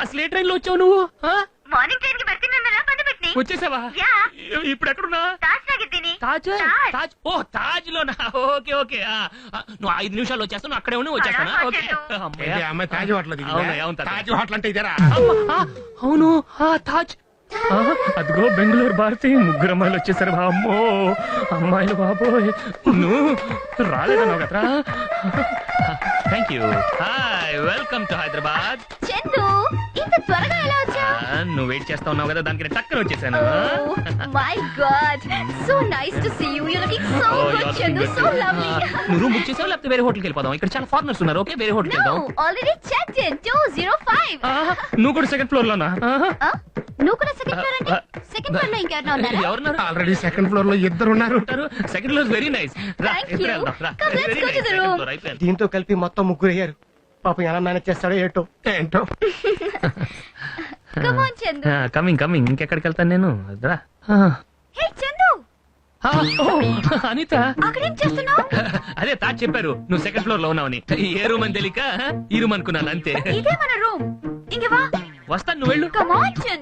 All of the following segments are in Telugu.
అసలు ట్రైన్లో వచ్చావు నువ్వు? మార్నింగ్ ట్రైన్కి బస్సు వచ్చేసావా? ఇప్పుడు ఎక్కడున్నా? తాజ్ తిని తాజ్? ఓ తాజ్? లోనా ఓకే ఓకే. నువ్వు ఐదు నిమిషాలు వచ్చేస్తాను అక్కడే ఉన్నా వచ్చేస్తానా? Okay. Taj hotel Taj hotel. అంటే ఇదేరా అవును. ఆ తాజ్. అదిగో బెంగళూరు భారతి ముగ్గురు అమ్మాయిలు వచ్చేసారు అమ్మో అమ్మాయిలు బాబోయ్. నువ్వు రాలేదన్నావు కదరా thank you hi welcome to Hyderabad Chandu ఇంత త్వరగా ఎలా వచ్చా నువ్వు వెయిట్ చేస్తా ఉన్నావు కదా దానికి నేను టక్కన వచ్చేసాను. My god so nice to see you you looking so good Chandu so. Lovely నువ్వు రూమ్ బుక్ చేసావు లేకపోతే వేరే హోటల్కి వెళ్ళిపోదాం ఇక్కడ చాలా ఫారినర్స్ ఉన్నారు ఓకే? వేరే హోటల్కి వెళ్దాం. ఆల్రెడీ చెక్డ్ ఇన్ 205 ఆహా, నువ్వు కూడా సెకండ్ ఫ్లోర్ లోనా? నువ్వు కూడా సెకండ్ ఫ్లోర్ అంటే సెకండ్ ఫ్లోర్లో ఇంకెవరైనా ఉన్నారా? ఎవరున్నారు? ఆల్రెడీ సెకండ్ ఫ్లోర్లో ఇద్దరు ఉన్నారు second floor very nice Thank you. Come, let's go to the room. దీంతో కలిపి మొత్తం ముగ్గురు అయ్యారు. పాపం ఎలా మేనేజ్ చేస్తాడో ఏటో. ఏంటో? Come on Chandu coming coming ఇంకెక్కడికి వెళ్తాను నేను? రా. హే చందు ఆ, ఓ, అనిత. అక్కడేం చేస్తున్నావు? అదే తాజ్ చెప్పారు. నువ్వు సెకండ్ ఫ్లోర్లో ఉన్నావని. ఏ రూమ్ అని తెలియక ఈ రూమ్ అనుకున్నాను అంతే. ఇదే మన రూమ్ ఇంక వా. వస్తాను నువ్వు వెళ్ళు.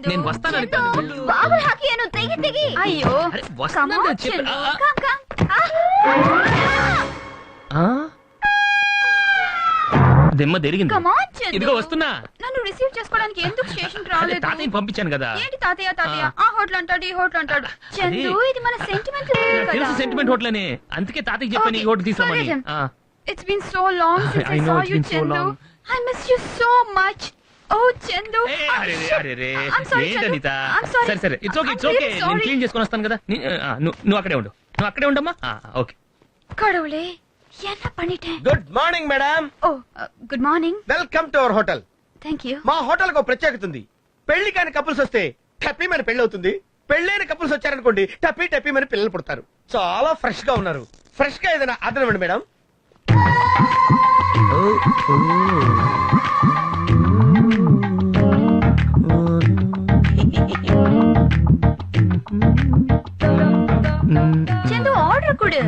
నేను వస్తాను వెళ్ళు. హాకీ అను తెగి తెగి. అయ్యో అరే, వస్తాను చెప్పు. ఆ, ఆ. దిమ్మ తిరిగింది. ఇదిగో వస్తున్నా. నన్ను రిసీవ్ చేసుకోవడానికి ఎందుకు స్టేషన్ అదే రాలేదు? తాతయ్య పంపించాను కదా. ఏంటి తాతయ్య తాతయ్య? ఆ. హోటల్ అంటాడు ఈ హోటల్ అంటాడు. చందు ఇది మన సెంటిమెంట్ నాకు తెలుసు సెంటిమెంట్ హోటల్ అని అందుకే తాతయ్య చెప్పాను ఈ హోటల్. ఆ. It's been so long since I I know saw it's you been so Chandu long. I miss you so much ఓ చందు ఏ, అరే రే, అరే రే. I'm sorry, ఏంటి చందు. అనిత? I'm sorry. సరే సరే it's okay I'm it's okay really నేను sorry. క్లీన్ చేసుకొని వస్తాను కదా నీ- ఆ, నువ్వు నువ్వు అక్కడే ఉండు నువ్వు అక్కడే ఉండమ్మా ఆ, ఓకే கடவுளே என்ன பண்ணிட்டேன் good morning madam oh good morning welcome to our hotel thank you మా హోటల్ కు ప్రత్యేకత ఉంది పెళ్లి కాని కపుల్స్ వస్తే టప్పీ మన పెళ్లి అవుతుంది పెళ్ళైన కపుల్స్ వచ్చారనుకోండి టప్పీ టప్పీ మన పిల్లలు పుడతారు చాలా ఫ్రెష్ గా ఉన్నారు ఫ్రెష్ గా ఏదైనా అర్థం ఇవ్వండి మేడం చందు ఆర్డర్ కొడు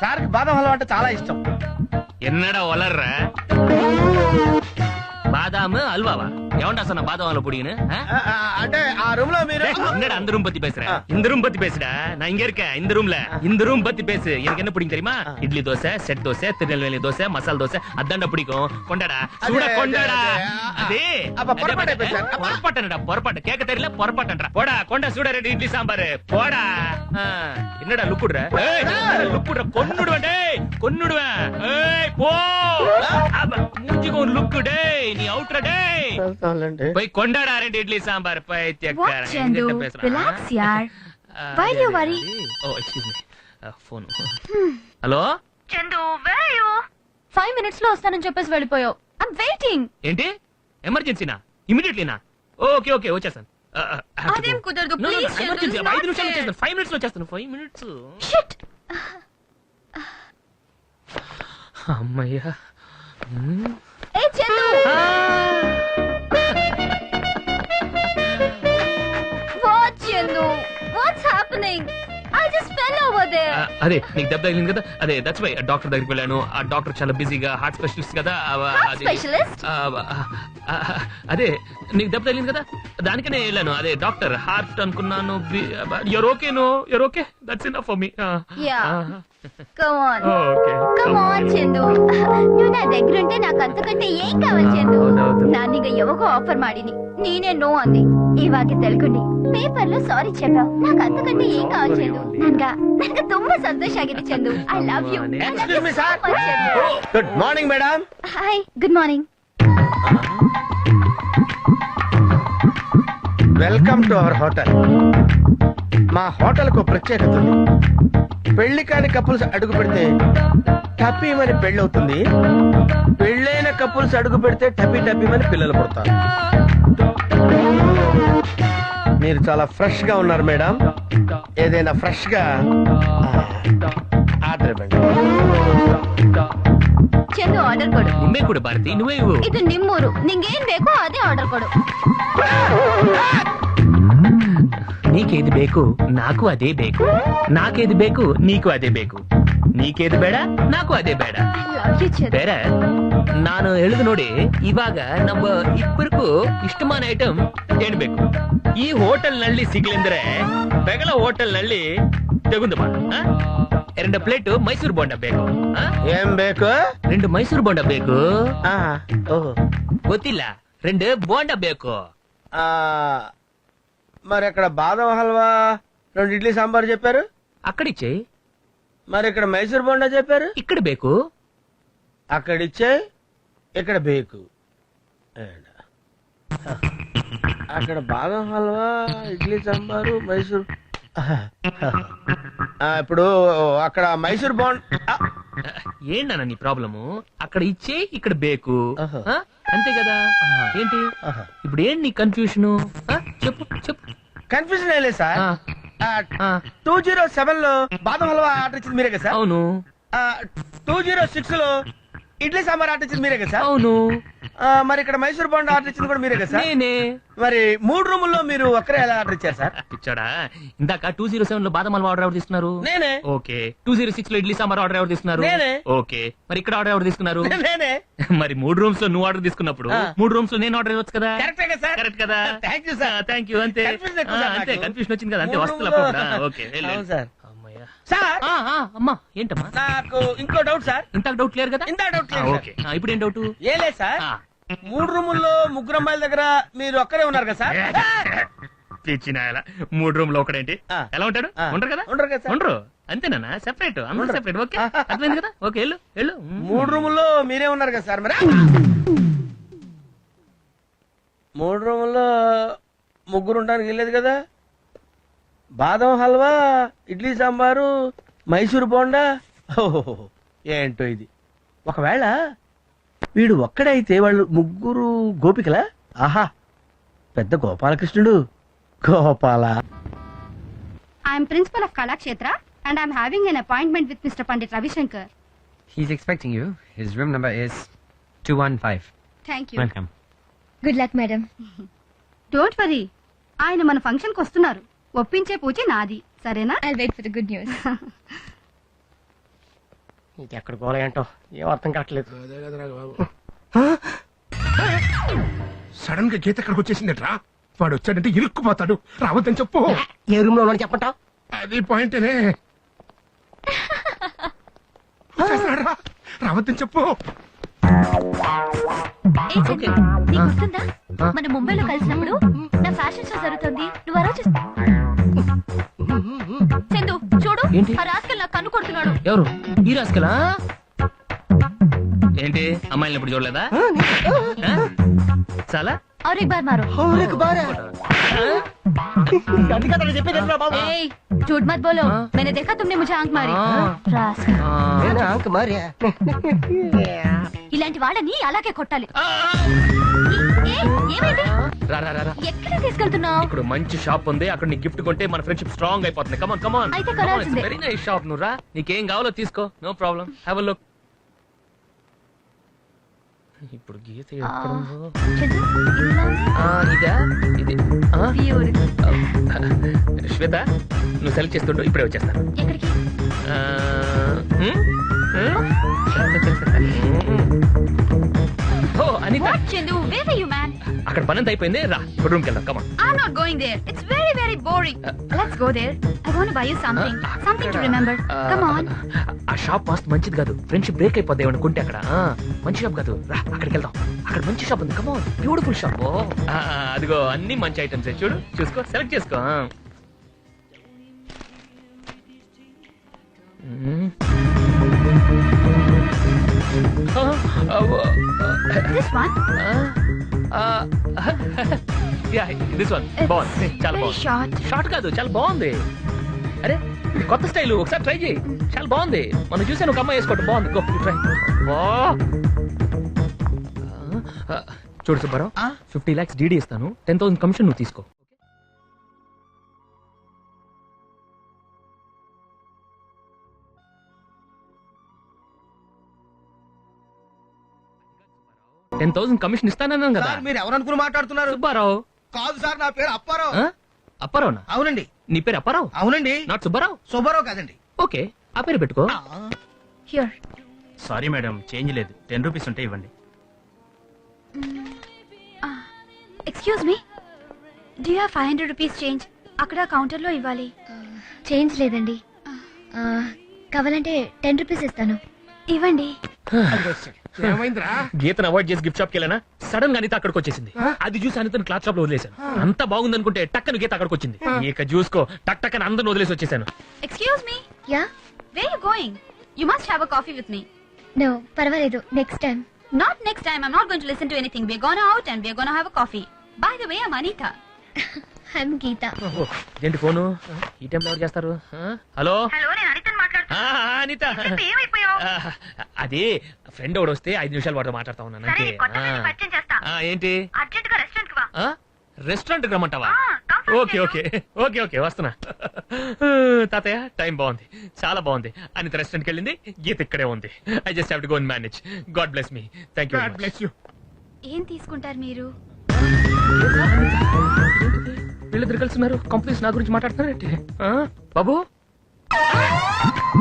సార్కి బాదం హల్వా అంటే చాలా ఇష్టం ఎన్నడా వలర్రా பாதாமு அல்வாவா? எவன்டா சொன்ன பாதாமல புடிங்கன்னு என்னடா அந்த ரூம் பத்தி பேசுறேன் இந்த ரூம் பத்தி பேசுடா. நான் இங்க இருக்கேன் இந்த ரூம்ல இந்த ரூம் பத்தி பேசு. எனக்கு என்ன பிடிக்கும் தெரியுமா? இட்லி தோசை செட் தோசை திருநெல்வேலி தோசை மசால் தோசை. அதான்டா பிடிக்கும். கொண்டாடா. சூட கொண்டாடா. அதே அப்ப பொறப்பாட்ட பேசுற பொறப்பாட்டடா பொறப்பாட்ட. கேட்க தெரியல பொறப்பாட்டடா போடா கொண்டா சூடா ரெண்டு இட்லி சாம்பார். போடா. என்னடா லுக்குடுற ஏய் லுக்குடுற கொன்னுடுவேன் டேய். கொன்னுடுவேன். ஏய் போ. மூஞ்சிக்கு ஒரு லுக்கு டேய். நீ ఇడ్లీ సాంబార్. హలో? ఫైవ్ మినిట్స్లో వస్తానని చెప్పేసి వెళ్ళిపోయావు. వెయిటింగ్ ఏంటి? ఎమర్జెన్సీనా ఇమీడియట్లీనా ఓకే ఓకే I emergency. అమ్మయ్యా. ఫెల్ ఓవర్ దేర్ ఆ, అదే నీకు దెబ్బ తగిలింది కదా అదే దట్స్ వై డాక్టర్ దగ్గరికి వెళ్ళాను ఆ డాక్టర్ చాలా బిజీగా హార్ట్ స్పెషలిస్ట్ కదా ఆ, Heart అది- specialist? ఆ, ఆ, ఆ, అదే నీకు దెబ్బ తగిలింది కదా దానికనే వెళ్ళాను అదే డాక్టర్ హార్ట్ అనుకున్నాను you're okay no you're okay that's in for me Yeah. Come on okay come on Chandu నువ్వు నా దగ్గర ఉంటే నాకు అంతకంటే ఏం కావాలి చందు ಹೌದೌದು. ನಾನೀಗ ಯಾವಾಗೋ ಆಫರ್ ಮಾಡೀನಿ ನೀನೇ ನೋ ಅಂದಿ ఇವಾಗ ತೆಲ್ಕೊಂಡಿ ಪೇಪರ್ ಲು good morning madam hi good morning welcome to our hotel మా హోటల్కు ప్రత్యేకత ఉంది. పెళ్ళి కాని కపుల్స్ అడుగు పెడితే టపీమని మరి అవుతుంది పెళ్ళైన కపుల్స్ అడుగు పెడితే టపీ టపీమని పిల్లలు పుడతారు. మీరు చాలా ఫ్రెష్ గా ఉన్నారు మేడం ఏదైనా ఫ్రెష్ గా ఆర్డర్ ఇవ్వండి ಚಂದು ಆರ್ಡರ್ ಕೊಡು ನಿಮ್ಮೇ ಕೂಡ ಭಾರತಿ నువ్వే ಇವು ಇದು ನಿಮ್ಮೂರು ನಿಂಗೇನ್ ಬೇಕೋ ಅದೇ ಆರ್ಡರ್ ಕೊಡು నీకేది ಬೇಕು నాకు అదే ಬೇಕು నాకేది ಬೇಕು నీకు అదే ಬೇಕು నీకేది ಬೇಡ నాకు అదే ಬೇಡ ಐ ಲವ್ ಯು ಚಂದು ಬೇರೆ ನಾನು ಹೇಳಿದ ನೋಡಿ ಇವಾಗ ನಮ್ಮ ಇಬ್ಬರಿಗೂ ಇಷ್ಟಮಾನ ಐಟಮ್ ಹೇಳ್ಬೇಕು ಈ ಹೋಟೆಲ್ ನಲ್ಲಿ ಸಿಗ್ಲೆಂದ್ರೆ ಬೆಗಲ ಹೋಟೆಲ್ ನಲ್ಲಿ ತೆಗೆದು ಮಾಡ ಎರಡು ಪ್ಲೇಟ್ ಮೈಸೂರು ಬೋಂಡ ಬೇಕು ಏನ್ ಬೇಕು రెండు ಮೈಸೂರು ಬೋಂಡ ಬೇಕು ಗೊತ್ತಿಲ್ಲ రెండు ಬೋಂಡ ಬೇಕು మరి అక్కడ బాదం హల్వా రెండు ఇడ్లీ సాంబార్ చెప్పారు అక్కడిచ్చేయి మరి ఇక్కడ మైసూర్ బొండా చెప్పారు ఇక్కడ బేకు అక్కడిచ్చేయి ఇక్కడ బేకు? ఏడా. అక్కడ బాదం హల్వా ఇడ్లీ సాంబారు మైసూర్. ఆ, ఇప్పుడు అక్కడ మైసూర్ బోండ్ ఆ, ఏంటన్న నీ ప్రాబ్లము? అక్కడ ఇచ్చే ఇక్కడ బేకు. ఆహా. ఆ? అంతే కదా? ఏంటి? ఆహా. ఇప్పుడు ఏంటి నీ కన్ఫ్యూషన్ చెప్పు చెప్పు. కన్ఫ్యూజన్ ఏం లేదు సార్. ఆ, ఆ, టూ జీరో సెవెన్లో బాదం హల్వా ఆర్డర్ ఇచ్చింది మీరే కదా సార్? అవును. టూ జీరో సిక్స్లో ఇడ్లీ సాంబార్ ఆర్డర్ ఇచ్చింది మీరే కదా సార్? అవును. ఆ, మరి ఇక్కడ మైసూర్ బోండా ఆర్డర్ ఇచ్చింది కూడా మీరే కదా సార్? నేనే. మరి మూడు రూముల్లో మీరు ఒక్కరే ఎలా ఆర్డర్ ఇచ్చారు సార్? పిచ్చాడా ఇందాక టూ జీరో సెవెన్లో బాదం హల్వా ఆర్డర్ ఎవరు తీసుకున్నారు? నేనే. ఓకే. టూ జీరో సిక్స్లో ఇడ్లీ సాంబార్ ఆర్డర్ ఎవరు తీసుకున్నారు? నేనే. ఓకే. మరి ఇక్కడ ఆర్డర్ ఎవరు తీసుకున్నారు? నేనే. మరి మూడు రూమ్స్లో నువ్వు ఆర్డర్ తీసుకున్నప్పుడు ఆ. మూడు రూమ్స్లో నేను ఆర్డర్ ఇవ్వచ్చు కదా? కరెక్టే కదా సార్. కరెక్ట్ కదా? Thank you sir. Thank you అంతే. Confusion ఎక్కువ సార్ ఆ, అంతే నాకు. కన్ఫ్యూషన్ వచ్చింది కదా అంతే మూడు వస్తువులు ఓకే అవును. సార్. సార్. ఆ, ఆ, అమ్మా ఏంటమ్మా? నాకు ఇంకో డౌట్ సార్. ఇంత డౌట్ క్లియర్ కదా? ఇంత డౌట్ ఆ, ఓకే. ఆ, ఇప్పుడు ఏం డౌట్ ఏ లేదు సార్. మూడు రూముల్లో ముగ్గురు అమ్మాయిల దగ్గర మీరు ఒక్కరే ఉన్నారు కదా సార్? పిచ్చిన ఆయన. మూడు రూమ్లో ఒకడేంటి? ఆ. ఎలా ఉంటాడు? ఆ. ఉండరు కదా? ఉండరు కదా సార్. ఉండరు. అంతేనా సెపరేట్ అందరూ ఉండరు. Separate okay. అర్థమైంది కదా? ఓకే వెళ్ళు. వెళ్ళు. మూడు రూముల్లో మీరే ఉన్నారు కదా సార్ మరి? మూడు రూముల్లో ముగ్గురు ఉండడానికి వెళ్ళలేదు కదా? బాదం హల్వా ఇడ్లీ సాంబారు మైసూర్ బోండా. ఓహో ఏంటో ఇది? ఒకవేళ వీడు ఒక్కడైతే వాళ్ళు ముగ్గురు గోపికలా? ఆహా పెద్ద గోపాలకృష్ణుడు. Gopala. I'm principal of Kalakshetra and I'm having an appointment with mister Pandit Ravishankar He's expecting you. His room number is 215. Thank you Welcome. Good luck madam don't worry ఆయన మన ఫంక్షన్కి వస్తున్నారు. ఒప్పించే పూచి నాది. సరేనా? I wait for the good news ఎక్కడ గోల ఏంటో? ఏం అర్థం కావట్లేదు. సడన్గా గీత ఎక్కడికి వచ్చేసిందట్రా? వాడు వచ్చాడంటే ఇరుక్కుపోతాడు. రావద్దని చెప్పు. ఏ రూమ్లో ఉన్నాడు చెప్పంటావు అది పాయింటేనే. రావద్దని చెప్పు. ఏ చందు, నీకు గుర్తుందా? మన ముంబైలో కలిసినప్పుడు నా ఫ్యాషన్ షో ఏంటి? ఆ రాస్కల్ నాకు కన్ను కొడుతున్నాడు ఎవరు ఈ రాసుకలా ఏంటి అమ్మాయిని ఇప్పుడు చూడలేదా ఆ? చాలా और एक बार मारो అది కదా నేను చెప్పేది ఏంట్రా బాబు ए झूठ मत बोलो हाँ? मैंने देखा तुमने मुझे आंख मारी हाँ। రాస్కల్. ఆ. నేను ఆంక మరి ఇలాంటి వాళ్ళని అలాగే కొట్టాలి ఆ. ఏ, ఏమైంది రా రా రా. ఎక్కడ తీసుకెళ్తున్నావు ఇక్కడ మంచి షాప్ ఉంది అక్కడ నీ గిఫ్ట్ కొంటే మన ఫ్రెండ్షిప్ స్ట్రాంగ్ అయిపోతుంది కమాన్ కమాన్ అయితే కొనాల్సిందే. వెరీ నైస్ షాప్ నువ్వు రా నీకేం కావాలో తీసుకో నో ప్రాబ్లం హ్యావ్ లుక్ ఇప్పుడు గీత ఎక్కడ ఉందో? చందు, ఇది ఎలా ఉంది? ఆ, ఇదా ఇది ఆ? Beautiful. శ్వేత నువ్వు సెలెక్ట్ చేస్తుంటూ ఇప్పుడే వచ్చేస్తాను ఎక్కడికి ఆ, హ్మ్? హ్మ్? ఓ అక్కడ పని అంతా అయిపోయింది రా ఇప్పుడు రూమ్కి వెళ్దాం come on I'm not going there. It's very, very boring. Let's go there. I want to buy you something. Something to remember. Come on. ఆ షాప్ మస్తు మంచిది కాదు ఫ్రెండ్షిప్ బ్రేక్ అయిపోద్ది ఏమన్నా కొంటే అక్కడ ఆ, మంచి షాప్ కాదు రా అక్కడికి వెళ్దాం అక్కడ మంచి షాప్ ఉంది కమాన్ బ్యూటిఫుల్ షాప్ అదిగో అన్ని మంచి ఐటమ్స్ చూడు చూసుకో సెలెక్ట్ చేసుకో ఆ. మ్మ్. ఆ, అవ్వ. This one yeah this one బాగుంది చాలా బాగుంది. షార్ట్ కాదు చాలా బాగుంది. అరే కొత్త స్టైల్ ఒకసారి ట్రై చేయి చాలా బాగుంది. మనం చూసాను ఒక అమ్మాయి వేసుకోవటం బాగుంది. గో ట్రై చూడు సుబ్బారావు ఫిఫ్టీ లాక్స్ డీడీ ఇస్తాను. టెన్ థౌసండ్ కమిషన్ నువ్వు తీసుకో. టెన్ థౌసండ్ కమిషన్ ఇస్తానన్నాను కదా. సార్ మీరు ఎవరు అనుకుని మాట్లాడుతున్నారు? సుబ్బారావు. కాదు సార్ నా పేరు అప్పారావు. ఆ? అప్పారావునా? అవునండి. నీ పేరు అప్పారావు? అవునండి. నాట్ సుబ్బారావు? సుబ్బారావు కాదండి. ఓకే ఆ పేరు పెట్టుకో. Here. సారీ మేడం చేంజ్ లేదు. టెన్ రూపీస్ ఉంటే ఇవ్వండి. Excuse me. Do you five hundred rupees change అక్కడ కౌంటర్లో ఇవ్వాలి. చేంజ్ లేదండి. కావాలంటే టెన్ రూపీస్ ఇస్తాను. ఇవ్వండి. ఏమైందిరా? గీతను అవాయిడ్ చేసి గిఫ్ట్ షాప్కి వెళ్ళానా? సడన్గా అనిత అక్కడికి వచ్చేసింది. అది చూసి అనితను క్లాత్ షాప్లో వదిలేశాను. అంత బాగుంది అనుకుంటే టక్కన గీత అక్కడికి వచ్చింది. ఇక చూసుకో టక్ టక్కన అందరిని వదిలేసి వచ్చేసాను. Excuse me yeah? Where you going you must have a coffee with me no పర్వాలేదు. Next time Not next time. I'm not going to listen to anything. We're gonna out and we're gonna have a coffee. By the way, I'm Anita. I'm Geetha ఓ, ఏంటి ఫోను? ఈ టైంలో ఎవరు చేస్తారు? హలో? హలో నేను అనితని ఆ, ఆ, అనిత. ఆ, అది ఫ్రెండ్ ఒకడు వస్తే ఐదు నిమిషాలు వాడితో మాట్లాడతా ఉన్నాను అంతే. ఆ. చేస్తా. ఆ, ఏంటి? అర్జెంట్గా రెస్టారెంట్కి వా రెస్టారెంట్ రమ్మంటావా ఓకే ఓకే. ఓకే ఓకే వస్తున్నా. తాతయ్య టైం బాగుంది. చాలా బాగుంది. అనిత రెస్టారెంట్కి వెళ్ళింది. గీత ఇక్కడే ఉంది. I just have to go manage god bless me thank you god bless you ఏం తీసుకుంటారు మీరు? వీళ్ళిద్దరు కలిసి ఉన్నారు. కంపెనీస్ నా గురించి మాట్లాడుతున్నారు బాబు?